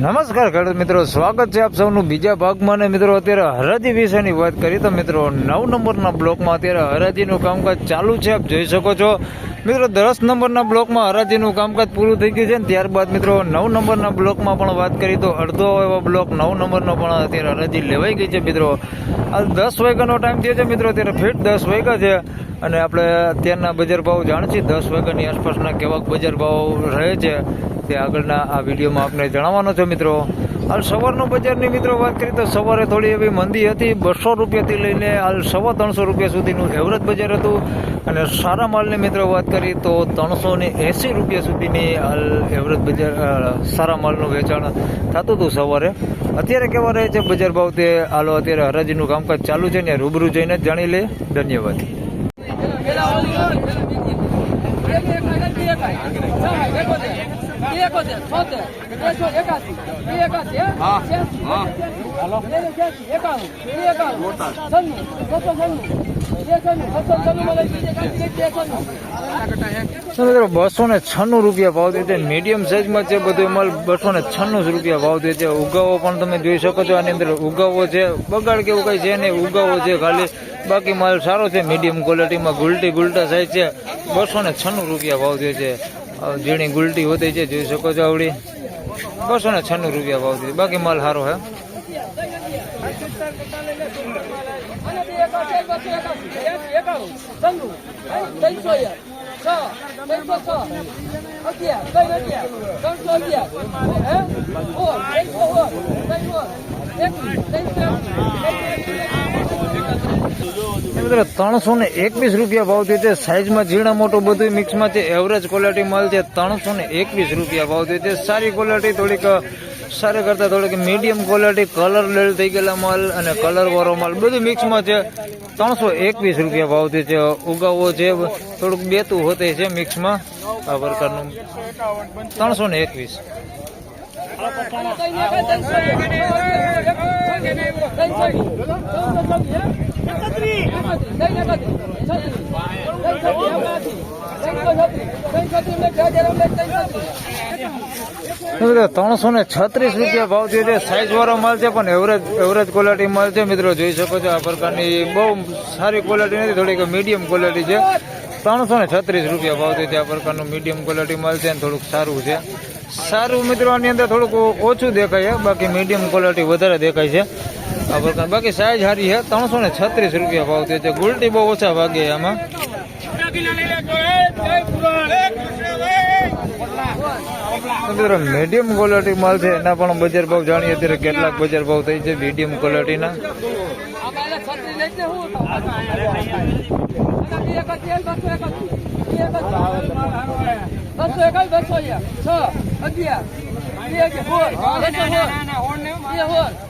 નમસ્કાર ખેડૂત મિત્રો, સ્વાગત છે આપ સૌનું બીજા ભાગમાં. અને મિત્રો, અત્યારે હરાજી વિશેની વાત કરી તો મિત્રો, નવ નંબરના બ્લોકમાં અત્યારે હરાજીનું કામકાજ ચાલુ છે. આપ જોઈ શકો છો મિત્રો, દસ નંબરના બ્લોકમાં હરાજીનું કામકાજ પૂરું થઈ ગયું છે ને ત્યારબાદ મિત્રો, નવ નંબરના બ્લોકમાં પણ વાત કરી તો અડધો એવો બ્લોક નવ નંબરનો પણ અત્યારે હરાજી લેવાઈ ગઈ છે મિત્રો. આ દસ વાગ્યાનો ટાઈમ થયો છે મિત્રો, અત્યારે ફિટ દસ વાગ્યા છે અને આપણે અત્યારના બજાર ભાવ જાણીએ. દસ વાગ્યાની આસપાસના કેવા બજાર ભાવ રહે છે. તે આગળના આ વિડીયોમાં આપને જણાવવાનો છે મિત્રો. હાલ સવારનો બજારની મિત્રો વાત કરીએ તો સવારે થોડી એવી મંદી હતી બસો રૂપિયાથી લઈને હાલ સવા ત્રણસો રૂપિયા સુધીનું એવરેજ બજાર હતું અને સારા માલની મિત્રો વાત કરીએ તો ત્રણસો ને એંસી રૂપિયા સુધીની હાલ એવરેજ બજાર સારા માલનું વેચાણ થતું હતું સવારે અત્યારે કેવા રહે છે બજાર ભાવ તે હાલો અત્યારે હરાજીનું કામકાજ ચાલુ છે ને રૂબરૂ જઈને જ જાણી લે ધન્યવાદ તો મિત્રો બસો ને છન્નું રૂપિયા ભાવ દે છે મીડિયમ સાઇઝમાં છે બધું માલ બસો ને છન્નું રૂપિયા ભાવ દે છે ઉગાવો પણ તમે જોઈ શકો છો આની અંદર ઉગાવો છે. બગાડ કેવું કઈ છે નહીં, ઉગાવો છે ખાલી. બાકી માલ સારો છે, મીડિયમ ક્વોલિટીમાં ગુલટી ગુલટા સાઈઝ છે. બસો ને છન્નું રૂપિયા ભાવ દે છે. ઝીણી ગુલટી હોતી છે, જોઈ શકો છો આવડી. બસો ને છન્નું રૂપિયા ભાવ દે બાકી માલ સારો હે. એ મિત્રો ત્રણસો ને એકવીસ રૂપિયા ભાવ થયો છે. સાઈઝમાં ઝીણા મોટું બધું મિક્સમાં છે. એવરેજ ક્વોલિટી માલ છે ત્રણસો ને એકવીસ રૂપિયા ભાવ થયો છે. સારી ક્વોલિટી થોડીક સારી કરતાં થોડીક મીડિયમ ક્વોલિટી કલર લેલ થઈ ગયેલા માલ અને કલર વાળો માલ. બધું મિક્સમાં છે. ત્રણસો એકવીસ રૂપિયા ભાવ થયો છે. ઉગાવો છે. થોડુંક બેતું હોતે છે મિક્સમાં આ પ્રકારનું ત્રણસો ને એકવીસ. મિત્રો ત્રણસો ને છત્રીસ રૂપિયા ભાવ થયો છે સાઈઝ વાળો માલ છે, પણ એવરેજ એવરેજ ક્વોલિટી માલ છે. મિત્રો, જોઈ શકો છો આ પ્રકારની બહુ સારી ક્વોલિટી નથી, થોડીક મીડિયમ ક્વોલિટી છે. ત્રણસો ને છત્રીસ રૂપિયા ભાવ થયો છે, આ પ્રકારનું મીડિયમ ક્વોલિટી માલ છે અને થોડુંક સારું છે. સારું, મિત્રો, આની અંદર થોડુંક ઓછું દેખાય છે, બાકી મીડિયમ ક્વોલિટી વધારે દેખાય છે. આ પ્રકાર બાકી સાઈઝ સારી છે. ત્રણસો ને છત્રીસ રૂપિયા ભાવ થયો છે. ગુલટી બહુ ઓછા ભાગે આમાં. મિત્રો મીડિયમ ક્વોલિટી માલ છે. એના પણ બજાર ભાવ જાણીએ અત્યારે કેટલાક બજાર ભાવ થઈ છે મીડિયમ ક્વોલિટીના બસો બસો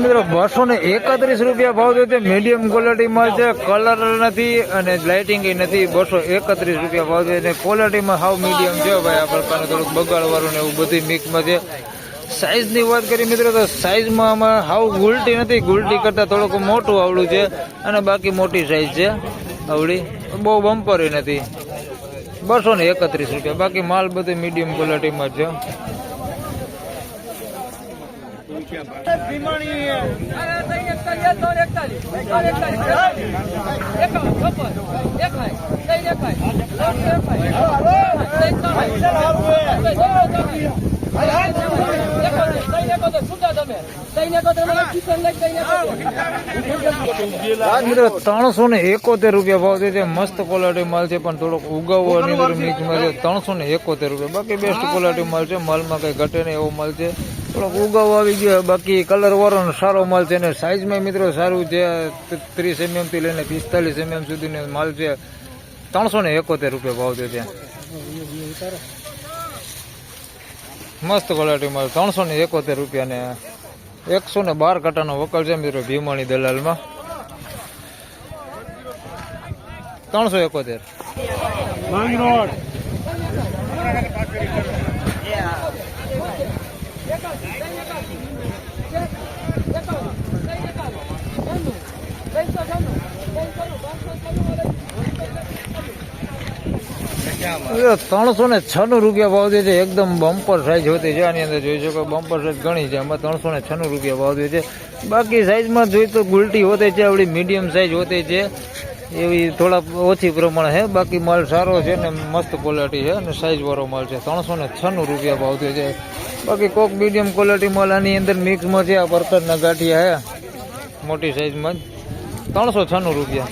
મિત્રો, બસો ને એકત્રીસ રૂપિયા ભાવ થયો મીડિયમ ક્વોલિટીમાં છે કલર નથી અને લાઇટિંગ નથી. બસો એકત્રીસ રૂપિયા ભાવ છે. ક્વોલિટીમાં હાવ મીડિયમ છે ભાઈ. આ પ્રકારનું થોડુંક બગાડવાનું ને એવું બધું મિક્સમાં છે. સાઈઝની વાત કરીએ મિત્રો, તો સાઈઝમાં આમાં હાવ ગુલટી નથી. ગુલટી કરતાં થોડુંક મોટું આવડું છે. અને બાકી મોટી સાઈઝ છે. આવડી. બહુ બમ્પરી નથી. બસો ને એકત્રીસ રૂપિયા. બાકી માલ બધો મીડિયમ ક્વોલિટીમાં છે. આજ મિત્રો ત્રણસો ને એકોતેર રૂપિયા ભાવ છે મસ્ત ક્વોલિટી માલ છે, પણ થોડોક ઉગાવો અને મિક્સમાં છે. ત્રણસો ને એકોતેર રૂપિયા. બાકી બેસ્ટ ક્વોલિટી માલ છે, માલમાં કઈ ઘટે નહીં એવો માલ છે. થોડોક ઉગાવ આવી ગયો, બાકી કલર વાળો સારો માલ છે ને સાઈઝમાં મિત્રો સારું છે. ત્રીસ એમએમથી લઈને પિસ્તાલીસ એમએમ સુધીનો માલ છે. ત્રણસો ને એકોતેર રૂપિયા ભાવ છે ત્યાં. મસ્ત ક્વોલિટી માલ, ત્રણસો ને એકોતેર રૂપિયા ને એકસો ને બાર કાંટાનો વકલ છે મિત્રો ભીમાણી દલાલમાં. ત્રણસો એકોતેર. ત્રણસો ને છન્નું રૂપિયા ભાવ દે છે, એકદમ બમ્પર સાઈઝ હોતી છે. આની અંદર જોઈ શકો બમ્પર સાઈઝ ઘણી છે. એમાં ત્રણસો ને છન્નું રૂપિયા ભાવ દે છે. બાકી સાઈઝમાં જોઈએ તો ગુલટી હોતી છે, આવડી મીડિયમ સાઈઝ હોતી છે. એવી થોડા ઓછી પ્રમાણે છે. બાકી માલ સારો છે ને મસ્ત ક્વોલિટી છે અને સાઈઝવાળો માલ છે. ત્રણસો ને છન્નું રૂપિયા ભાવ દે છે. બાકી કોક મીડિયમ ક્વોલિટી માલ આની અંદર મિક્સમાં છે. આ પ્રકારના ગાંઠિયા છે. મોટી સાઈઝમાં જ. ત્રણસો છન્નું રૂપિયા.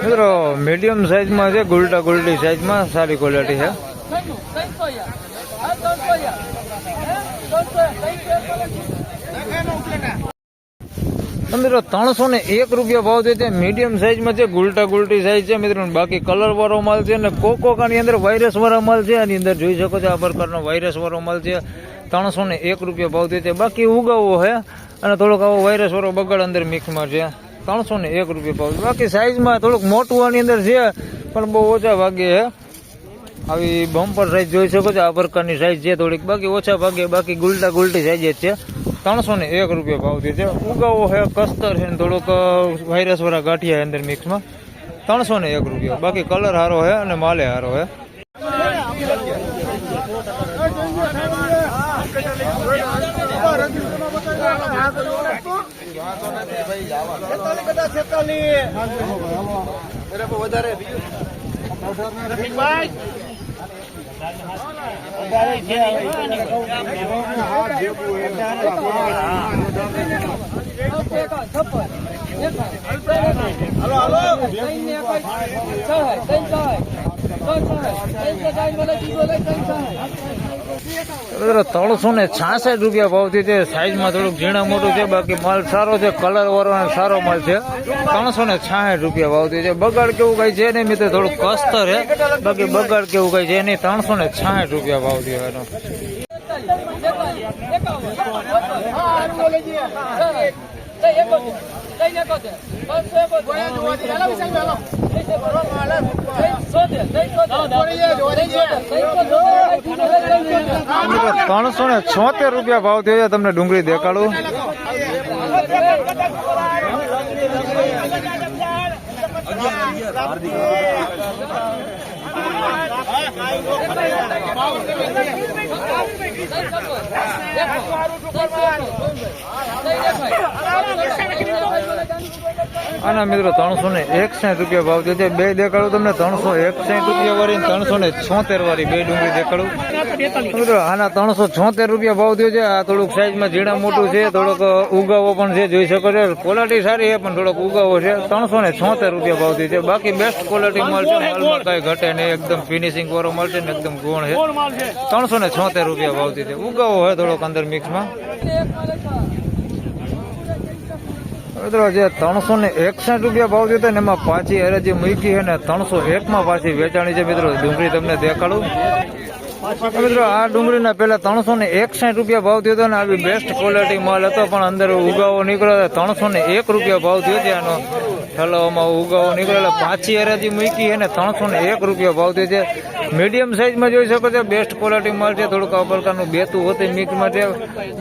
મિત્રો મીડિયમ સાઈઝમાં છે, ગુલટા ગુલટી સાઈઝમાં સારી ક્વોલિટી છે. હે? મિત્રો, ત્રણસો ને એક રૂપિયા ભાવ છે મીડિયમ સાઈઝમાં છે, ગુલટા ગુલટી સાઈઝ છે મિત્રો બાકી કલર વાળો માલ છે ને કોકોકાની અંદર વાયરસ વાળો માલ છે આની અંદર જોઈ શકો છો આ પ્રકારનો વાયરસ વાળો માલ છે ત્રણસો ને એક રૂપિયા ભાવ છે બાકી ઉગાવો છે અને થોડોક આવો વાયરસ વાળો બગાડ અંદર મિક્સમાં છે ત્રણસો ને એક રૂપિયા ભાવ. બાકી સાઈઝમાં થોડુંક મોટું આની અંદર છે, પણ બહુ ઓછા ભાગે છે. આવી બમ્પર સાઈઝ જોઈ શકો છો, આ પ્રકારની સાઈઝ છે થોડીક. બાકી ઓછા ભાગે, બાકી ગુલટા ગુલટી સાઈઝ જ છે. ત્રણસો ને એક રૂપિયા ભાવથી છે. ઉગાવો છે, કસ્તર છે ને થોડોક વાયરસ વાળા ગાંઠિયા અંદર મિક્સમાં ત્રણસો ને એક રૂપિયા. બાકી કલર સારો છે અને માલે સારો છે. ત્રણસો એકાવન, છપ્પન, ત્રણસો ને છાસઠ રૂપિયા ભાવથી છે સાઈઝમાં થોડુંક ઝીણા મોટું છે, બાકી માલ સારો છે કલર વાળો અને સારો માલ છે. ત્રણસો ને છાસઠ રૂપિયા ભાવથી છે. બગાડ કેવું કઈ છે નહીં મિત્રો, થોડુંક કસ્તર છે. બાકી બગાડ કેવું કઈ છે નહીં, ત્રણસો ને છાસઠ રૂપિયા ભાવથી એનો. મિત્રો ત્રણસો ને છોતેર રૂપિયા ભાવ થયો તમને ડુંગળી દેખાડું. આના મિત્રો ત્રણસો ને એકસાઠ રૂપિયા ભાવ થયો છે. બે દેખાડું તમને, ત્રણસો એકસાઠ રૂપિયા વાળી ત્રણસો ને છોતેર વાળી બે ડુંગળી દેખાડું. મિત્રો, આના ત્રણસો છોતેર રૂપિયા ભાવ થયો છે. આ થોડુંક સાઈઝમાં ઝીણા મોટું છે, થોડોક ઉગાવો પણ છે, જોઈ શકો છો. ક્વોલિટી સારી છે, પણ થોડોક ઉગાવો છે. ત્રણસો ને છોતેર રૂપિયા ભાવ થયો છે. બાકી બેસ્ટ ક્વોલિટી માલ છે માલમાં કઈ ઘટે નહીં, એકદમ ફિનિશિંગ વાળો માલ ને એકદમ ગુણ છે. ત્રણસો ને છોતેર રૂપિયા ભાવ થયો છે. ઉગાવો હોય થોડોક અંદર મિક્સમાં મિત્રો, જે ત્રણસો ને એકસઠ રૂપિયા ભાવ થયો ને એમાં પાછી હરાજી મૂકી છે ને ત્રણસો એકમાં પાછી વેચાણી છે મિત્રો. ડુંગળી તમને દેખાડું. મિત્રો, આ ડુંગળીના પહેલા ત્રણસો ને એકસઠ રૂપિયા ભાવ થયો હતો ને આવી બેસ્ટ ક્વોલિટી માલ હતો, પણ અંદર ઉગાવો નીકળ્યો ત્રણસો ને એક રૂપિયા ભાવ થયો છે આનો. ઠલવામાં ઉગાવો નીકળેલો પાછી હરાજી મૂકી અને ત્રણસો ને એક રૂપિયા ભાવ થયો છે. મીડિયમ સાઈઝમાં જોઈ શકો છો બેસ્ટ ક્વોલિટી માલ છે, થોડુંક આ પ્રકારનું બેતું હોતી મિક્સમાં છે.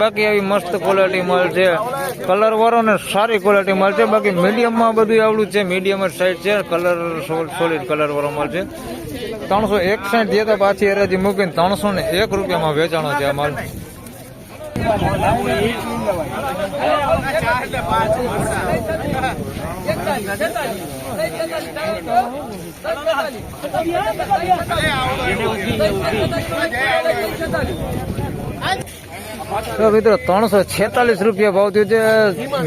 બાકી આવી મસ્ત ક્વોલિટી માલ છે. કલર વાળો ને સારી ક્વોલિટી માલ છે. બાકી મીડિયમમાં બધું આવડું છે, મીડિયમ જ સાઈઝ છે કલર સોલિડ કલર વાળો માલ છે. ત્રણસો એકસાઠ જે તો પાછી હરાજી મૂકીને ત્રણસો ને એક રૂપિયામાં વેચાણો છે આ માલ. તો મિત્રો, ત્રણસો છેતાલીસ રૂપિયા ભાવ થયું છે.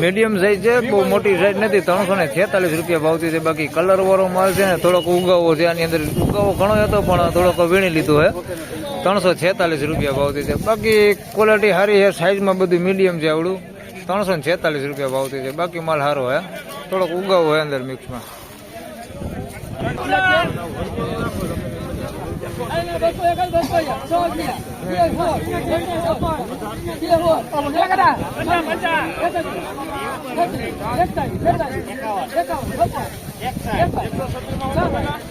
મીડિયમ સાઈઝ છે, બહુ મોટી સાઈઝ નથી, ત્રણસો ને છેતાલીસ રૂપિયા ભાવ થયું છે. બાકી કલર વાળો માલ છે ને, થોડોક ઉગાવો છે. આની અંદર ઉગાવો ઘણો હતો, પણ થોડોક વીણી લીધો હે ત્રણસો છેતાલીસ રૂપિયા ભાવ થયું છે. બાકી ક્વોલિટી સારી છે સાઈઝમાં બધું મીડિયમ છે આવડું. ત્રણસો ને છેતાલીસ રૂપિયા ભાવ છે બાકી માલ સારો હે થોડોક ઉગાવો હોય અંદર મિક્સમાં એકાસી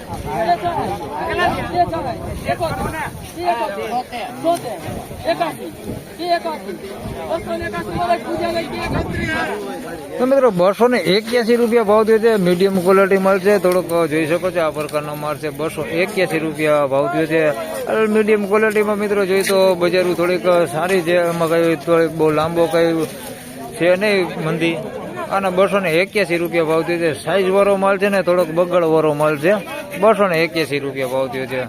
તો મિત્રો બસો ને એક્યાસી રૂપિયા ભાવ થયો છે. મીડિયમ ક્વોલિટી છે થોડોક જોઈ શકો છો, આ પ્રકારનો માલ છે. બસો એક્યાસી રૂપિયા ભાવ થયો છે. મીડિયમ ક્વોલિટીમાં મિત્રો જોઈ તો બજારું થોડીક સારી છે. એમાં કઈ થોડીક બહુ લાંબો કઈ છે નહીં મંદી. અને બસો ને એક્યાસી રૂપિયા ભાવ થયો છે. સાઈઝ વાળો માલ છે ને, થોડોક બગડ વાળો માલ છે. બસો ને એક્યાસી રૂપિયા ભાવ થયો છે.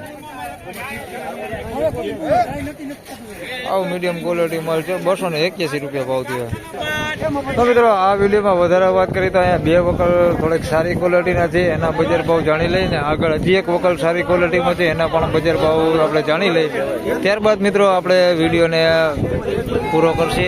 આવું મીડિયમ ક્વોલિટી છે. બસો ને એક્યાસી રૂપિયા ભાવ થયો. તો મિત્રો, આ વિડીયોમાં વધારે વાત કરીએ તો અહીંયા બે વકલ થોડીક સારી ક્વોલિટીના છે, એના બજાર ભાવ જાણી લઈને આગળ હજી એક વકલ સારી ક્વોલિટીમાં છે, એના પણ બજાર ભાવ આપણે જાણી લઈએ ત્યારબાદ મિત્રો, આપણે વિડીયોને પૂરો કરશે.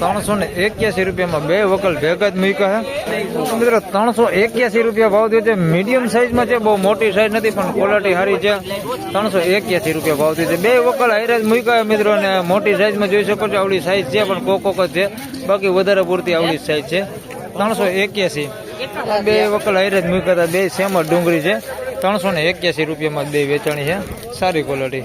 ત્રણસો ને એક્યાસી રૂપિયામાં બે વકલ ભેગા જ મૂક્યા છે. મિત્રો, ત્રણસો એક્યાસી રૂપિયા ભાવ થયો છે. મીડિયમ સાઈઝમાં છે, બહુ મોટી સાઈઝ નથી, પણ ક્વોલિટી સારી છે. ત્રણસો એક્યાસી રૂપિયા ભાવ થયો છે. બે વકલ હાઈરાજ મૂક્યા મિત્રો ને મોટી સાઈઝમાં જોઈ શકો છો, આવડી સાઈઝ છે, પણ કોકોક કોક જ છે. બાકી વધારે પૂરતી આવડી સાઈઝ છે. ત્રણસો એક્યાસી. બે વકલ હાઈરાજ મૂક્યા હતા, બે સેમ ડુંગળી છે. ત્રણસો ને એક્યાસી રૂપિયામાં બે વેચાણી છે. સારી ક્વોલિટી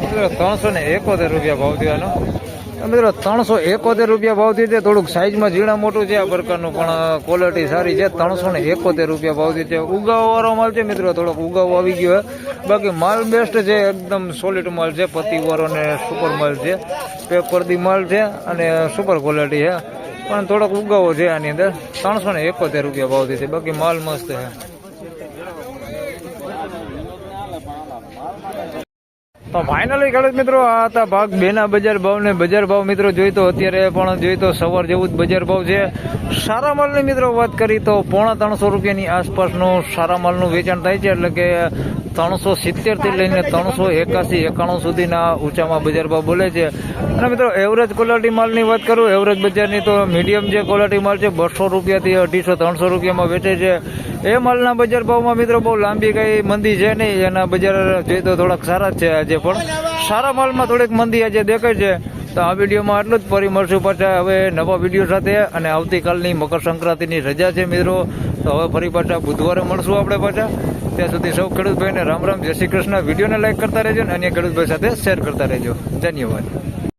મિત્રો, ત્રણસો ને એકોતેર રૂપિયા ભાવ દેવાનો મિત્રો, ત્રણસો એકોતેર રૂપિયા ભાવ છે. થોડુંક સાઈઝમાં ઝીણા મોટું છે આ પ્રકારનું, પણ ક્વોલિટી સારી છે. ત્રણસો ને એકોતેર રૂપિયા ભાવ થયો છે. ઉગાવો વાળો માલ છે મિત્રો, થોડોક ઉગાવો આવી ગયો બાકી માલ બેસ્ટ છે, એકદમ સોલિડ માલ છે. પતિવાળો ને સુપર માલ છે. પેપરદી માલ છે અને સુપર ક્વોલિટી છે. પણ થોડોક ઉગાવો છે આની અંદર. ત્રણસો ને એકોતેર રૂપિયા ભાવ છે. બાકી માલ મસ્ત છે. તો ફાઇનલી ખેડૂત મિત્રો, આ હતા ભાગ બે ના બજાર ભાવ ને બજાર ભાવ મિત્રો જોઈ તો અત્યારે પણ જોઈ તો સવાર જેવું જ બજાર ભાવ છે. સારા માલની મિત્રો વાત કરી તો પોણા ત્રણસો રૂપિયાની આસપાસનું સારા માલનું વેચાણ થાય છે, એટલે કે ત્રણસો સિત્તેરથી લઈને ત્રણસો એકાસી એકાણું સુધીના ઊંચામાં બજારમાં બોલે છે. અને મિત્રો એવરેજ ક્વોલિટી માલની વાત કરું એવરેજ બજારની તો મીડિયમ જે ક્વોલિટી માલ છે, બસો રૂપિયાથી અઢીસો, ત્રણસો રૂપિયામાં વેચે છે. એ માલના બજાર ભાવમાં મિત્રો, બહુ લાંબી કઈ મંદી છે નહીં. એના બજાર જોઈએ તો થોડાક સારા જ છે આજે, પણ સારા માલમાં થોડીક મંદી આજે દેખાય છે. તો આ વિડીયોમાં આટલું જ. ફરી મળશું પાછા હવે નવા વીડિયો સાથે અને આવતીકાલની મકર સંક્રાંતિની રજા છે મિત્રો. તો હવે ફરી પાછા બુધવારે મળશું આપણે પાછા. ત્યાં સુધી સૌ ખેડૂતભાઈને રામ રામ. જય શ્રી કૃષ્ણ. વિડીયોને લાઈક કરતા રહેજો અને અન્ય ખેડૂતભાઈ સાથે શેર કરતા રહેજો. ધન્યવાદ.